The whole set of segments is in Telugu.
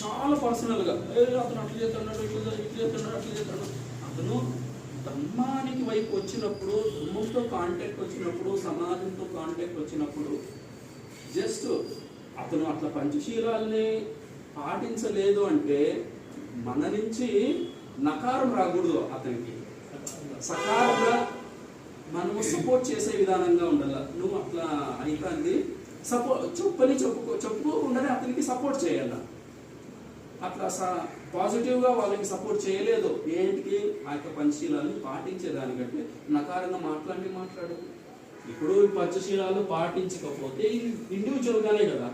చాలా పర్సనల్గా ఏ అతను అట్లా చేస్తున్నాడు ఇట్లా ఇట్లా చేస్తున్నాడు అట్లా చేస్తున్నాడు. అతను ధర్మానికి వైపు వచ్చినప్పుడు ధర్మంతో కాంటాక్ట్ వచ్చినప్పుడు సమాజంతో కాంటాక్ట్ వచ్చినప్పుడు జస్ట్ అతను అట్లా పంచశీలాల్ని పాటించలేదు అంటే మన నుంచి నకారం రాకూడదు అతనికి. సకారంగా మనము సపోర్ట్ చేసే విధానంగా ఉండాలి. నువ్వు అట్లా అయితే సపో చెప్పని చెప్పుకో చెప్పుకోకుండానే అతనికి సపోర్ట్ చేయాలి? అట్లా స పాజిటివ్గా వాళ్ళకి సపోర్ట్ చేయలేదు? ఏంటికి? ఆ యొక్క పంచశీలాన్ని పాటించేదానికంటే నకారంగా మాట్లాడి మాట్లాడు. ఇప్పుడు పంచశీలాలు పాటించకపోతే ఇండివిజువల్గానే కదా?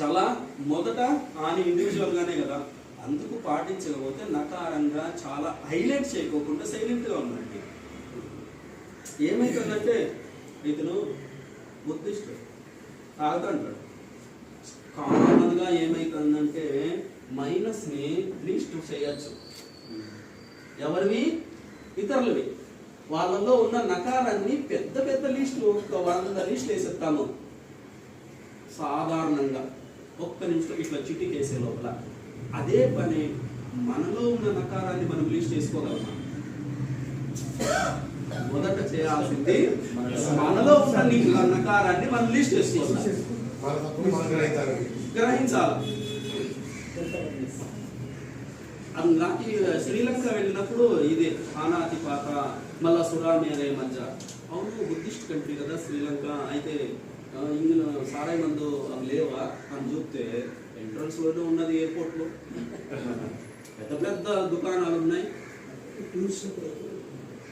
చాలా మొదట ఆయన ఇండివిజువల్ గానే కదా? అందుకు పాటించకపోతే నకారంగా చాలా హైలైట్ చేయకోకుండా సైలెంట్గా ఉండండి. ఏమైతుందంటే ఇతను బుద్ధిస్ట్ తాగుతుంటాడు కామన్గా ఏమైతుందంటే మైనస్ని లీస్ట్ చేయొచ్చు. ఎవరివి? ఇతరులవి. వాళ్ళలో ఉన్న నకారాన్ని పెద్ద పెద్ద లిస్టు ఒక వంద లిస్టులు వేసేస్తాము. సాధారణంగా ఒక్క నిమిషం ఇట్లా చిటికేసే లోపల. అదే పని మనలో ఉన్న నకారాన్ని మనం లిస్ట్ చేసుకోగలం మొదట చేయాల్సింది మన ఉన్న ని- నకారాన్ని మనం లిస్ట్ చేసుకోవాలి. గ్రహించాలి. అది నాకు శ్రీలంక వెళ్ళినప్పుడు ఇది ఆనాతి పాత మళ్ళా సురామి అనే మధ్య. అవును బుద్ధిస్ట్ కంట్రీ కదా శ్రీలంక. అయితే ఇందులో సారాయి మందు అవి లేవా? అని చూస్తే ఎంట్రన్స్లోనే ఉన్నది ఎయిర్పోర్ట్లో పెద్ద పెద్ద దుకాణాలు ఉన్నాయి.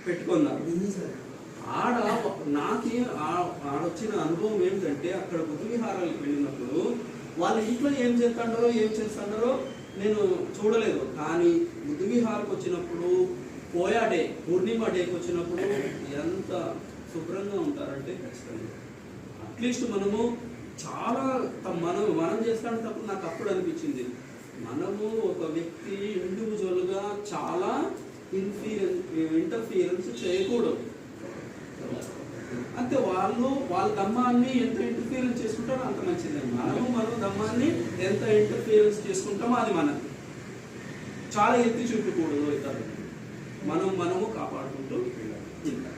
పెట్టుకుందా. ఆడ నాకే ఆ- ఆడొచ్చిన అనుభవం ఏంటంటే అక్కడ బుద్ధవిహారాలకు వెళ్ళినప్పుడు వాళ్ళ ఇంట్లో ఏం చేస్తాడో ఏం చేస్తాడో నేను చూడలేదు. కానీ బుద్ధివిహారకు వచ్చినప్పుడు పోయా డే పూర్ణిమ డేకి వచ్చినప్పుడు ఎంత శుభ్రంగా ఉంటారంటే ఖచ్చితంగా. అట్లీస్ట్ మనము చాలా త- మనం మనం చేస్తాను తప్పుడు నాకు అప్పుడు అనిపించింది. మనము ఒక వ్యక్తి ఇండివిజువల్గా చాలా ఇన్ఫీరియన్ ఇంటర్ఫియరెన్స్ చేయకూడదు. అంతే వాళ్ళు వాళ్ళ దమ్మాన్ని ఎంత ఇంటర్ఫియరెన్స్ చేసుకుంటారో అంత మంచిది. మనము మనం దమ్మాన్ని ఎంత ఇంటర్ఫియరెన్స్ చేసుకుంటామో అది మనది. చాలా ఎత్తి చూపకూడదు ఇతరులు. మనం మనము కాపాడుకుంటూ వెళ్ళాలి.